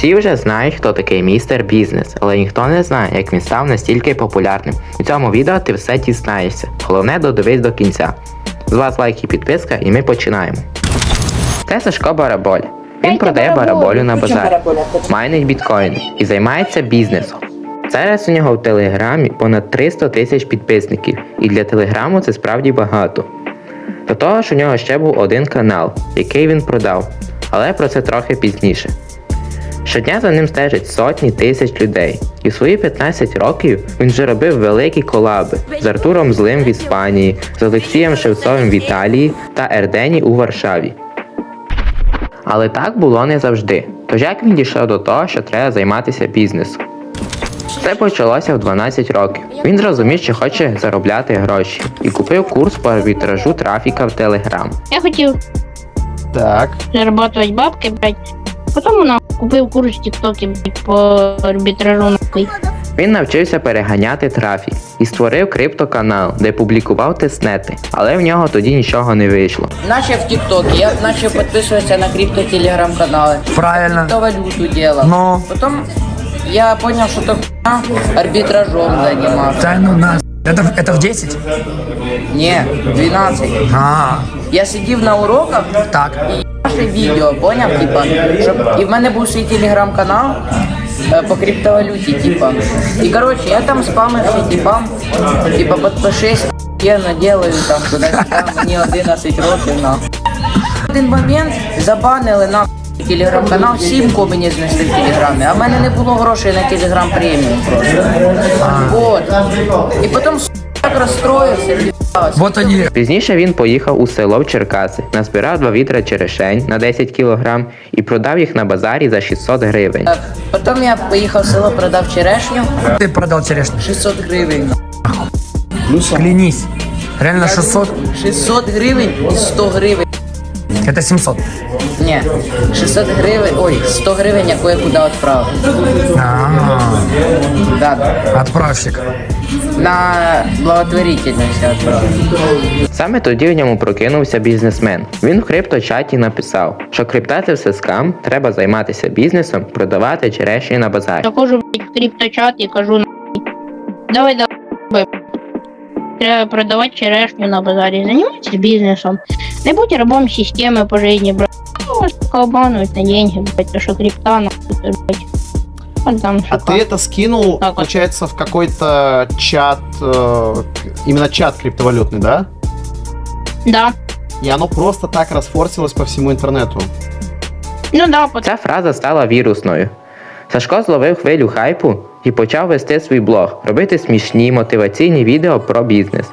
Всі вже знають, хто такий містер бізнес, але ніхто не знає, як він став настільки популярним. У цьому відео ти все дізнаєшся. Головне додивись до кінця. З вас лайк і підписка, і ми починаємо. Це Сашко Бараболь. Він продає бараболю на базарі, майнить біткоїни і займається бізнесом. Зараз у нього в телеграмі понад 300 тисяч підписників, і для телеграму це справді багато. До того ж, у нього ще був один канал, який він продав, але про це трохи пізніше. Щодня за ним стежать сотні тисяч людей, і в свої 15 років він вже робив великі колаби з Артуром Злим в Іспанії, з Олексієм Шевцовим в Італії та Ердені у Варшаві. Але так було не завжди. Тож як він дійшов до того, що треба займатися бізнесом? Це почалося в 12 років. Він зрозумів, що хоче заробляти гроші, і купив курс по арбітражу трафіка в Телеграм. Я хотів Так. зарабатывать бабки, блядь. Потім вона купив курс в тіктокі, блядь, по арбітражу нахуй. Він навчився переганяти трафік і створив криптоканал, де публікував тестнети, але в нього тоді нічого не вийшло. Начал в ТикТоке, я начал подписываться на крипто-телеграм-каналы. Правильно. Криптовалюту делал. Ну. Потом я понял, что это хуйня, арбитражом занимался. Да ну нас. Это, это в 10? Не, 12. А, Я сидів на уроках так. і наше відео, поняв, типа, щоб і в мене був свій телеграм-канал е, по криптовалюті, типа. І коротше, я там спамився типам, типа підпишись, я наделаю там туди-сюди, мені 11 років. В один момент забанили на телеграм-канал, сімку мені знесли в телеграмі, а в мене не було грошей на телеграм преміум просто. Вот. І потім так розстроївся. Вот они. Пізніше він поїхав у село в Черкаси, назбирав два відра черешень на 10 кг і продав їх на базарі за 600 гривень. Потім я поїхав в село, продав черешню, Ты продал черешню. 600 гривень. Клянись. Реально 600? 600 гривень і 100 гривень. Это 700. Ні, 600 гривень, ой, 100 гривень, яку я куди відправив. А, Да, отправщик. На благотворительність. Саме тоді в ньому прокинувся бізнесмен. Він в крипточаті написав, що крипта це все скам, треба займатися бізнесом, продавати черешні на базарі. Заходжу, в крипточат і кажу нахуй. Давай, давай. Треба продавати черешню на базарі. Займайтесь бізнесом. Не будь рабом системи по жизни, брат. Ну, Вас пока на деньги, блядь, то что крипта, нахуй, блядь. Вот там А шука. ты это скинул, Так вот. получается, в какой-то чат, э, к- именно чат криптовалютный, да? Да. И оно просто так расфорсилось по всему интернету. Ну да, потому Ця фраза стала вірусною. Сашко зловив хвилю хайпу і почав вести свій блог, робити смішні мотиваційні відео про бізнес.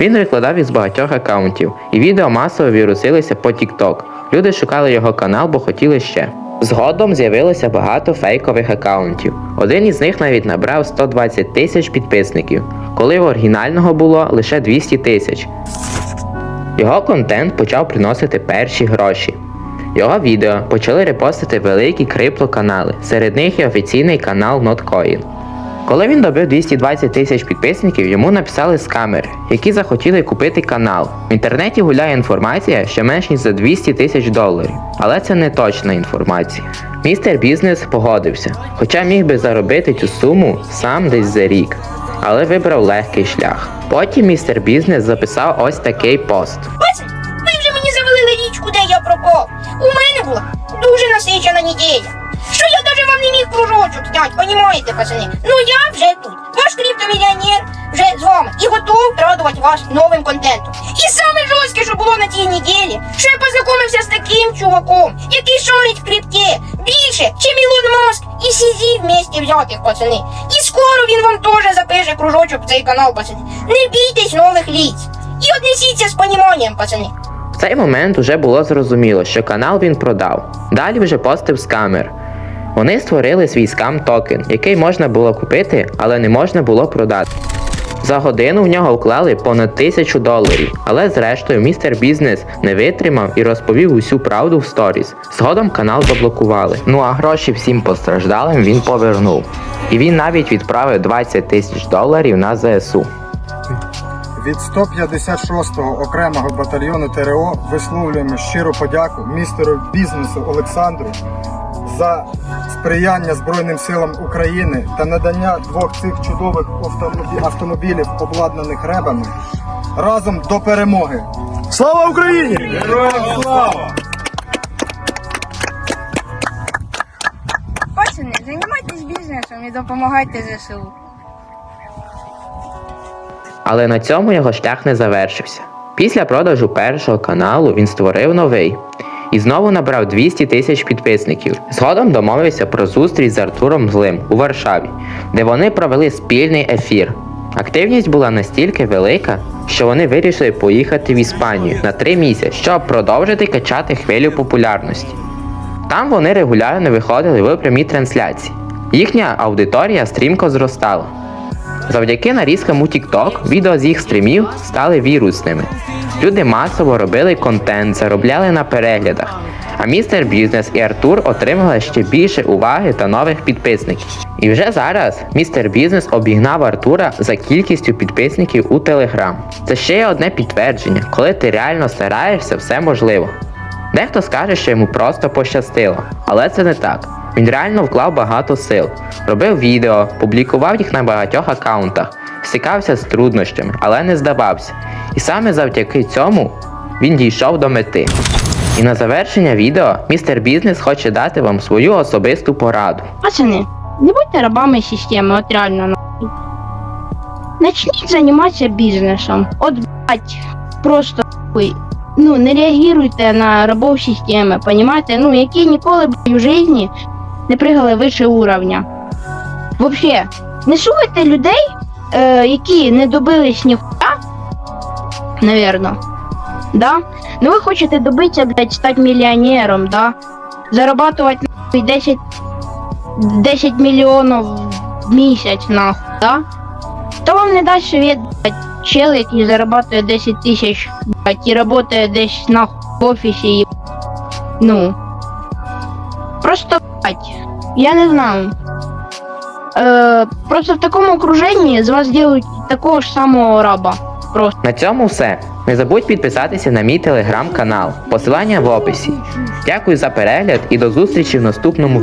Він викладав із багатьох акаунтів, і відео масово вірусилися по TikTok. Люди шукали його канал, бо хотіли ще. Згодом з'явилося багато фейкових акаунтів. Один із них навіть набрав 120 тисяч підписників, коли в оригінального було лише 200 тисяч. Його контент почав приносити перші гроші. Його відео почали репостити великі криптоканали. Серед них і офіційний канал NotCoin. Коли він добив 220 тисяч підписників, йому написали скамери, які захотіли купити канал. В інтернеті гуляє інформація, що менш ніж за 200 тисяч доларів. Але це не точна інформація. Містер бізнес погодився, хоча міг би заробити цю суму сам десь за рік, але вибрав легкий шлях. Потім містер бізнес записав ось такий пост. Бачите, ви вже мені завалили річку, де я пропав. У мене була дуже насичена неділя. Що я не міг кружочок зняти, понімаєте, пацани? Ну я вже тут. Ваш криптомільйонер вже з вами і готов радувати вас новим контентом. І саме жорстке, що було на тій неділі, що я познайомився з таким чуваком, який шарить в крипті більше, чим Ілон Маск і Сізі вместе взятих, пацани. І скоро він вам теж запише кружочок в цей канал, пацани. Не бійтесь нових ліц. І однесіться з поніманням, пацани. В цей момент уже було зрозуміло, що канал він продав. Далі вже постив з камер. Вони створили свій скам токен, який можна було купити, але не можна було продати. За годину в нього вклали понад тисячу доларів, але зрештою містер бізнес не витримав і розповів усю правду в сторіс. Згодом канал заблокували. Ну а гроші всім постраждалим він повернув. І він навіть відправив 20 тисяч доларів на ЗСУ. Від 156-го окремого батальйону ТРО висловлюємо щиру подяку містеру бізнесу Олександру за сприяння Збройним силам України та надання двох цих чудових автомобілів, обладнаних ребами, разом до перемоги. Слава Україні! Героям слава! Пацани, займайтесь бізнесом і допомагайте ЗСУ. Але на цьому його шлях не завершився. Після продажу першого каналу він створив новий і знову набрав 200 тисяч підписників. Згодом домовився про зустріч з Артуром Злим у Варшаві, де вони провели спільний ефір. Активність була настільки велика, що вони вирішили поїхати в Іспанію на три місяці, щоб продовжити качати хвилю популярності. Там вони регулярно виходили в прямі трансляції. Їхня аудиторія стрімко зростала. Завдяки нарізкам у TikTok відео з їх стрімів стали вірусними. Люди масово робили контент, заробляли на переглядах. А містер Бізнес і Артур отримали ще більше уваги та нових підписників. І вже зараз містер Бізнес обігнав Артура за кількістю підписників у Телеграм. Це ще є одне підтвердження, коли ти реально стараєшся, все можливо. Дехто скаже, що йому просто пощастило, але це не так. Він реально вклав багато сил, робив відео, публікував їх на багатьох аккаунтах, стикався з труднощами, але не здавався. І саме завдяки цьому він дійшов до мети. І на завершення відео містер Бізнес хоче дати вам свою особисту пораду. Пацани, не будьте рабами системи, от реально нахуй. Начніть займатися бізнесом. От блять, просто нахуй. Ну, не реагуйте на рабов системи, понімаєте? Ну, які ніколи блядь, у житті не пригали вище уровня. Вообще, не слухайте людей, е, які не добились ніхуя, навірно. Да? Ну ви хочете добитися, блядь, стати мільйонером, да? Зарабатувати нахуй 10 10 мільйонів в місяць, нахуй, да? То вам не дасть совет, блядь, чел, який зарабатує 10 тисяч, блядь, і працює десь нахуй в офісі, і... ну. Просто, я не знаю. Е, просто в такому окруженні з вас ділять такого ж самого раба. Просто. На цьому все. Не забудь підписатися на мій телеграм-канал. Посилання в описі. Дякую за перегляд і до зустрічі в наступному